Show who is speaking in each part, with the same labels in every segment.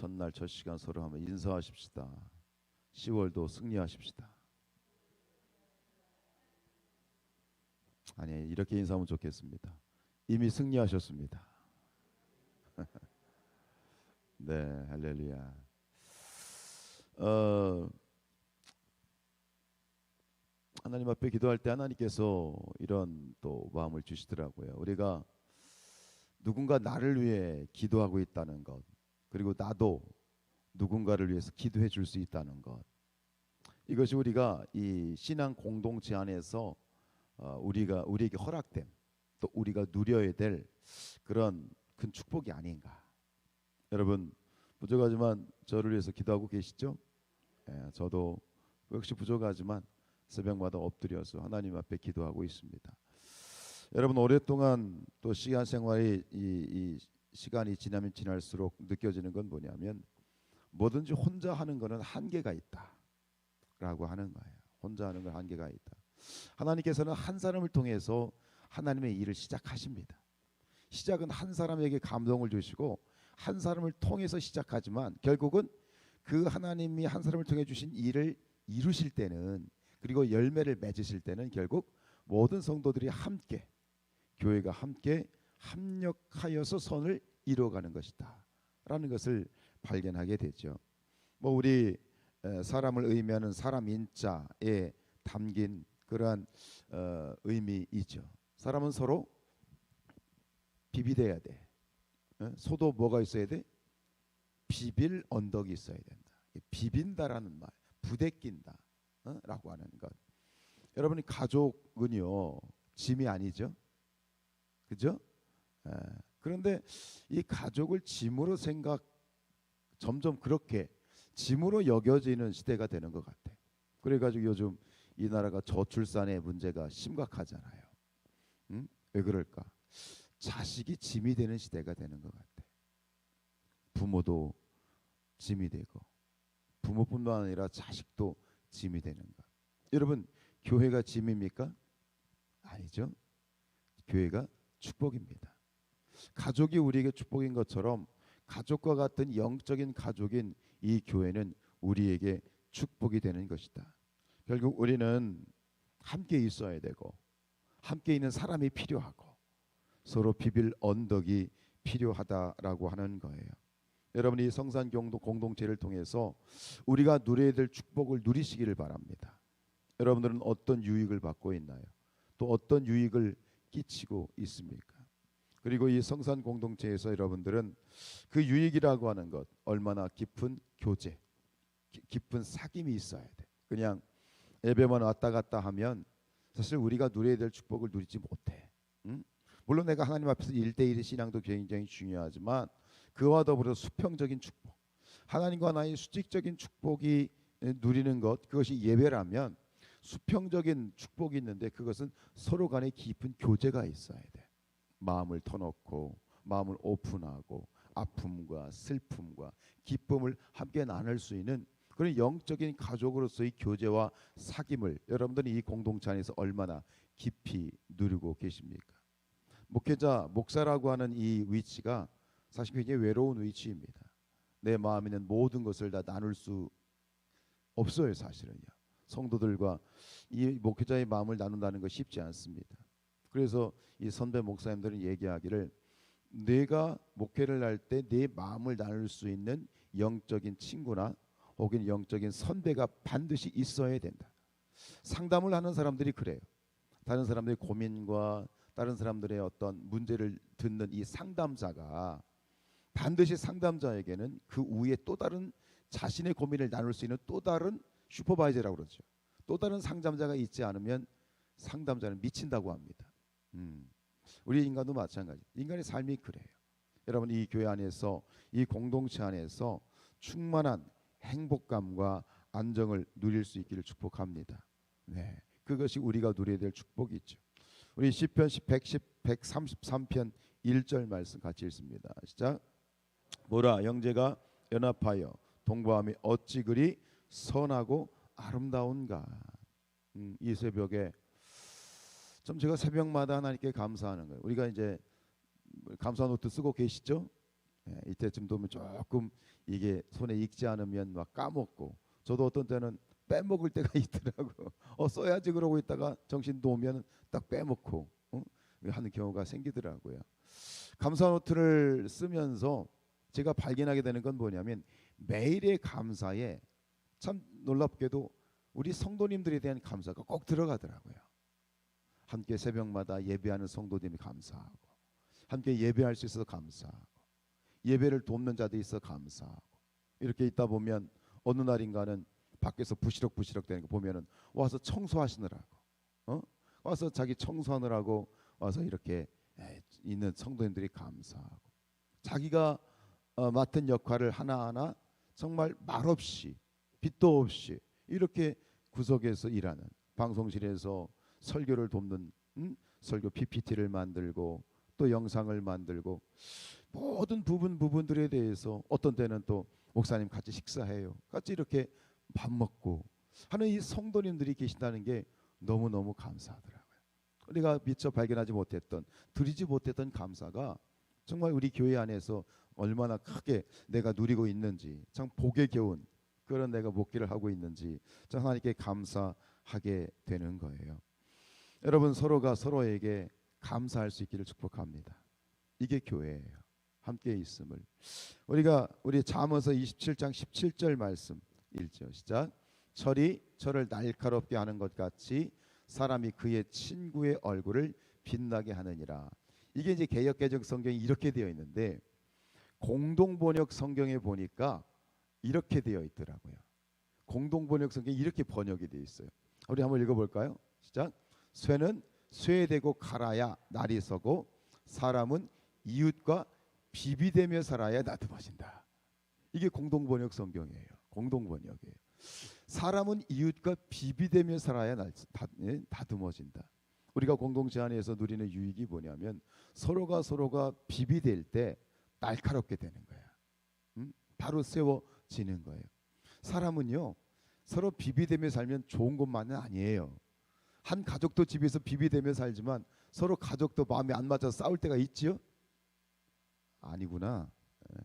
Speaker 1: 첫날 첫 시간 서로 한번 인사하십시다. 10월도 승리하십시다. 아니 이렇게 인사하면 좋겠습니다. 이미 승리하셨습니다. 네, 할렐루야. 어, 하나님 앞에 기도할 때 하나님께서 이런 또 마음을 주시더라고요. 우리가 누군가 나를 위해 기도하고 있다는 것, 그리고 나도 누군가를 위해서 기도해 줄 수 있다는 것. 이것이 우리가 이 신앙 공동체 안에서 어, 우리가 우리에게 허락된 또 우리가 누려야 될 그런 큰 축복이 아닌가. 여러분 부족하지만 저를 위해서 기도하고 계시죠? 예, 저도 역시 부족하지만 새벽마다 엎드려서 하나님 앞에 기도하고 있습니다. 여러분 오랫동안 또 시간 생활이 이, 이 시간이 지나면 지날수록 느껴지는 건 뭐냐면 뭐든지 혼자 하는 거는 한계가 있다라고 하는 거예요. 혼자 하는 건 한계가 있다. 하나님께서는 한 사람을 통해서 하나님의 일을 시작하십니다. 시작은 한 사람에게 감동을 주시고 한 사람을 통해서 시작하지만 결국은 그 하나님이 한 사람을 통해 주신 일을 이루실 때는 그리고 열매를 맺으실 때는 결국 모든 성도들이 함께 교회가 함께 합력하여서 선을 이루어가는 것이다 라는 것을 발견하게 되죠. 뭐 우리 사람을 의미하는 사람 인자에 담긴 그러한 어, 의미이죠. 사람은 서로 비비돼야 돼. 어? 소도 뭐가 있어야 돼? 비빌 언덕이 있어야 된다. 비빈다라는 말, 부대낀다. 어? 라고 하는 것. 여러분이 가족은요 짐이 아니죠, 그죠? 에, 그런데 이 가족을 짐으로 생각 점점 그렇게 짐으로 여겨지는 시대가 되는 것 같아. 그래가지고 요즘 이 나라가 저출산의 문제가 심각하잖아요. 응? 왜 그럴까? 자식이 짐이 되는 시대가 되는 것 같아. 부모도 짐이 되고 부모뿐만 아니라 자식도 짐이 되는 것. 여러분 교회가 짐입니까? 아니죠. 교회가 축복입니다. 가족이 우리에게 축복인 것처럼 가족과 같은 영적인 가족인 이 교회는 우리에게 축복이 되는 것이다. 결국 우리는 함께 있어야 되고 함께 있는 사람이 필요하고 서로 비빌 언덕이 필요하다라고 하는 거예요. 여러분이 성산 공동체를 통해서 우리가 누려야 될 축복을 누리시기를 바랍니다. 여러분들은 어떤 유익을 받고 있나요? 또 어떤 유익을 끼치고 있습니까? 그리고 이 성산 공동체에서 여러분들은 그 유익이라고 하는 것 얼마나 깊은 교제, 깊은 사귐이 있어야 돼. 그냥 예배만 왔다 갔다 하면 사실 우리가 누려야 될 축복을 누리지 못해. 응? 물론 내가 하나님 앞에서 일대일의 신앙도 굉장히 중요하지만 그와 더불어 수평적인 축복, 하나님과 나의 수직적인 축복이 누리는 것 그것이 예배라면 수평적인 축복이 있는데 그것은 서로 간에 깊은 교제가 있어야 돼. 마음을 터놓고 마음을 오픈하고 아픔과 슬픔과 기쁨을 함께 나눌 수 있는 그런 영적인 가족으로서의 교제와 사귐을 여러분들이 이 공동체 안에서 얼마나 깊이 누리고 계십니까? 목회자 목사라고 하는 이 위치가 사실 굉장히 외로운 위치입니다. 내 마음에 있는 모든 것을 다 나눌 수 없어요, 사실은요. 성도들과 이 목회자의 마음을 나눈다는 것 쉽지 않습니다. 그래서 이 선배 목사님들은 얘기하기를 내가 목회를 할 때 내 마음을 나눌 수 있는 영적인 친구나 혹은 영적인 선배가 반드시 있어야 된다. 상담을 하는 사람들이 그래요. 다른 사람들의 고민과 다른 사람들의 어떤 문제를 듣는 이 상담자가 반드시 상담자에게는 그 위에 또 다른 자신의 고민을 나눌 수 있는 또 다른 슈퍼바이저라고 그러죠. 또 다른 상담자가 있지 않으면 상담자는 미친다고 합니다. 음. 우리 인간도 마찬가지. 인간의 삶이 그래요. 여러분 이 교회 안에서 이 공동체 안에서 충만한 행복감과 안정을 누릴 수 있기를 축복합니다. 네. 그것이 우리가 누려야 될 축복이죠. 우리 시편 110 133편 1절 말씀 같이 읽습니다. 시작. 뭐라 형제가 연합하여 동거함이 어찌 그리 선하고 아름다운가. 음, 이 새벽에 좀 제가 새벽마다 하나님께 감사하는 거예요. 우리가 이제 감사 노트 쓰고 계시죠? 예, 이때쯤 되면 조금 이게 손에 익지 않으면 막 까먹고 저도 어떤 때는 빼먹을 때가 있더라고. 어 써야지 그러고 있다가 정신 놓으면 딱 빼먹고 어? 하는 경우가 생기더라고요. 감사 노트를 쓰면서 제가 발견하게 되는 건 뭐냐면 매일의 감사에 참 놀랍게도 우리 성도님들에 대한 감사가 꼭 들어가더라고요. 함께 새벽마다 예배하는 성도님이 감사하고 함께 예배할 수 있어서 감사하고 예배를 돕는 자들이 있어 감사하고 이렇게 있다 보면 어느 날인가는 밖에서 부시럭부시럭 되는 거 보면은 와서 청소하시느라고 어? 와서 자기 청소하느라고 와서 이렇게 에, 있는 성도님들이 감사하고 자기가 어, 맡은 역할을 하나하나 정말 말없이 빛도 없이 이렇게 구석에서 일하는 방송실에서 설교를 돕는 음? 설교 PPT를 만들고 또 영상을 만들고 모든 부분 부분들에 대해서 어떤 때는 또 목사님 같이 식사해요. 같이 이렇게 밥 먹고 하는 이 성도님들이 계신다는 게 너무 너무 감사하더라고요. 우리가 미처 발견하지 못했던 드리지 못했던 감사가 정말 우리 교회 안에서 얼마나 크게 내가 누리고 있는지 참 복에 겨운 그런 내가 목기를 하고 있는지 참 하나님께 감사하게 되는 거예요. 여러분 서로가 서로에게 감사할 수 있기를 축복합니다. 이게 교회예요. 함께 있음을 우리가 우리 잠언서 27장 17절 말씀 1절 시작 철이 철을 날카롭게 하는 것 같이 사람이 그의 친구의 얼굴을 빛나게 하느니라. 이게 이제 개역 개정 성경이 이렇게 되어 있는데 공동 번역 성경에 보니까 이렇게 되어 있더라고요. 공동 번역 성경이 이렇게 번역이 되어 있어요. 우리 한번 읽어 볼까요? 시작. 쇠는 쇠되고 갈아야 날이 서고 사람은 이웃과 비비되며 살아야 나듬어진다. 이게 공동 번역 성경이에요. 공동 번역이에요. 사람은 이웃과 비비되며 살아야 예, 다듬어진다. 우리가 공동체 안에서 누리는 유익이 뭐냐면 서로가 서로가 비비될 때 날카롭게 되는 거야. 음? 바로 세워지는 거예요. 사람은요 서로 비비되며 살면 좋은 것만은 아니에요. 한 가족도 집에서 비비되며 살지만 서로 가족도 마음에 안 맞아서 싸울 때가 있지요. 아니구나. 예.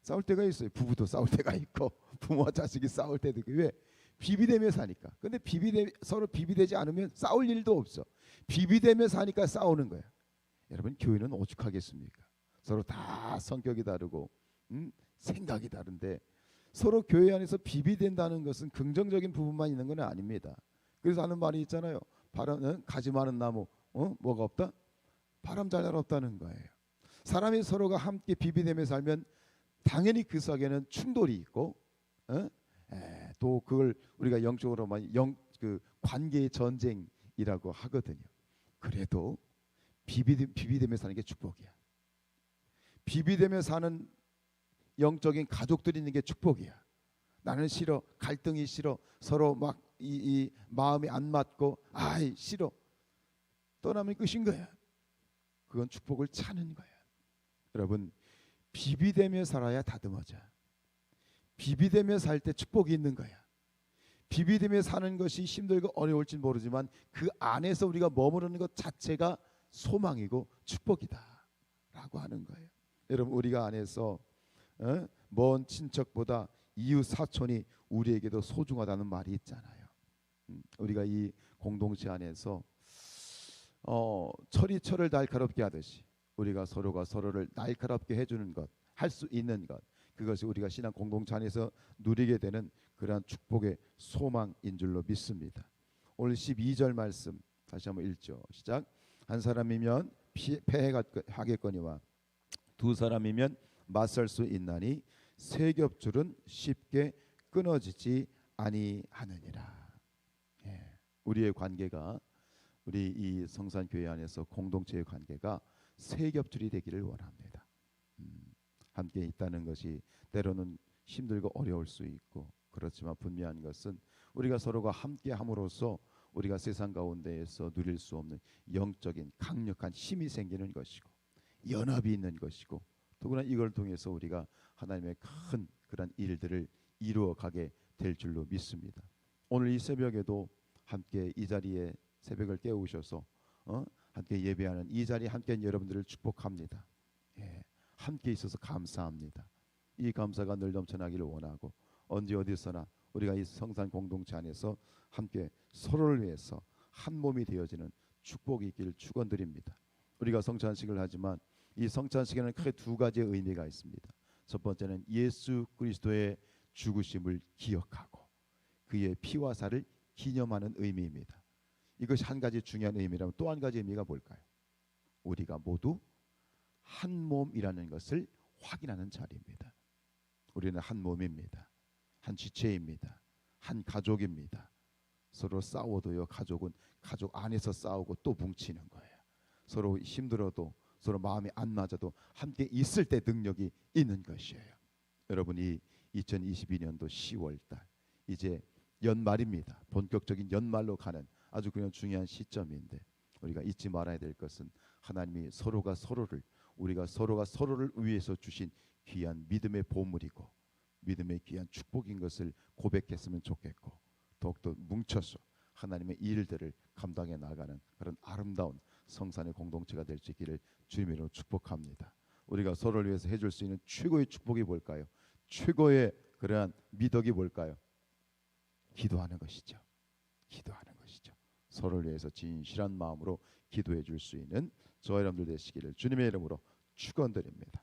Speaker 1: 싸울 때가 있어요. 부부도 싸울 때가 있고 부모와 자식이 싸울 때도 있고 왜 비비되며 사니까. 근데 비비되 서로 비비되지 않으면 싸울 일도 없어. 비비되며 사니까 싸우는 거야. 여러분 교회는 오죽하겠습니까? 서로 다 성격이 다르고 음? 생각이 다른데 서로 교회 안에서 비비된다는 것은 긍정적인 부분만 있는 건 아닙니다. 그래서 하는 말이 있잖아요. 바람은 가지 많은 나무 어? 뭐가 없다? 바람 잘 날 없다는 거예요. 사람이 서로가 함께 비비되며 살면 당연히 그 속에는 충돌이 있고 어? 에, 또 그걸 우리가 영적으로 많이 영 그 관계의 전쟁이라고 하거든요. 그래도 비비 비비되며 사는 게 축복이야. 비비되며 사는 영적인 가족들이 있는 게 축복이야. 나는 싫어 갈등이 싫어 서로 막 이 이 마음이 안 맞고 아이 싫어 떠나면 끝인 거야. 그건 축복을 차는 거야. 여러분 비비되며 살아야 다듬어져. 비비되며 살 때 축복이 있는 거야. 비비되며 사는 것이 힘들고 어려울지 모르지만 그 안에서 우리가 머무르는 것 자체가 소망이고 축복이다라고 하는 거예요. 여러분 우리가 안에서 어? 먼 친척보다 이웃 사촌이 우리에게도 소중하다는 말이 있잖아요. 음, 우리가 이 공동체 안에서 어, 철이 철을 날카롭게 하듯이 우리가 서로가 서로를 날카롭게 해주는 것, 할 수 있는 것, 그것이 우리가 신앙 공동체 안에서 누리게 되는 그러한 축복의 소망인 줄로 믿습니다. 오늘 12절 말씀 다시 한번 읽죠. 시작. 한 사람이면 패해하겠거니와 두 사람이면 맞설 수 있나니 세 겹줄은 쉽게 끊어지지 아니하느니라. 예, 우리의 관계가 우리 이 성산 교회 안에서 공동체의 관계가 세 겹줄이 되기를 원합니다. 음, 함께 있다는 것이 때로는 힘들고 어려울 수 있고 그렇지만 분명한 것은 우리가 서로가 함께 함으로써 우리가 세상 가운데에서 누릴 수 없는 영적인 강력한 힘이 생기는 것이고 연합이 있는 것이고 더구나 이걸 통해서 우리가 하나님의 큰 그런 일들을 이루어 가게 될 줄로 믿습니다. 오늘 이 새벽에도 함께 이 자리에 새벽을 깨우셔서 어? 함께 예배하는 이 자리에 함께 여러분들을 축복합니다. 예. 함께 있어서 감사합니다. 이 감사가 늘 넘쳐나기를 원하고 언제 어디서나 우리가 이 성산 공동체 안에서 함께 서로를 위해서 한 몸이 되어지는 축복이 있기를 축원드립니다. 우리가 성찬식을 하지만 이 성찬식에는 크게 두 가지의 의미가 있습니다. 첫 번째는 예수 그리스도의 죽으심을 기억하고 그의 피와 살을 기념하는 의미입니다. 이것이 한 가지 중요한 의미라면 또 한 가지 의미가 뭘까요? 우리가 모두 한 몸이라는 것을 확인하는 자리입니다. 우리는 한 몸입니다. 한 지체입니다. 한 가족입니다. 서로 싸워도요 가족은 가족 안에서 싸우고 또 뭉치는 거예요. 서로 힘들어도 서로 마음이 안 맞아도 함께 있을 때 능력이 있는 것이에요. 여러분이 2022년도 10월 달 이제 연말입니다. 본격적인 연말로 가는 아주 그냥 중요한 시점인데 우리가 잊지 말아야 될 것은 하나님이 서로가 서로를 우리가 서로가 서로를 위해서 주신 귀한 믿음의 보물이고 믿음의 귀한 축복인 것을 고백했으면 좋겠고 더욱더 뭉쳐서 하나님의 일들을 감당해 나가는 그런 아름다운 성산의 공동체가 될 수 있기를 주님의 이름으로 축복합니다. 우리가 서로를 위해서 해줄 수 있는 최고의 축복이 뭘까요? 최고의 그러한 미덕이 뭘까요? 기도하는 것이죠. 기도하는 것이죠. 서로를 위해서 진실한 마음으로 기도해 줄 수 있는 저와 여러분들 되시기를 주님의 이름으로 축원드립니다.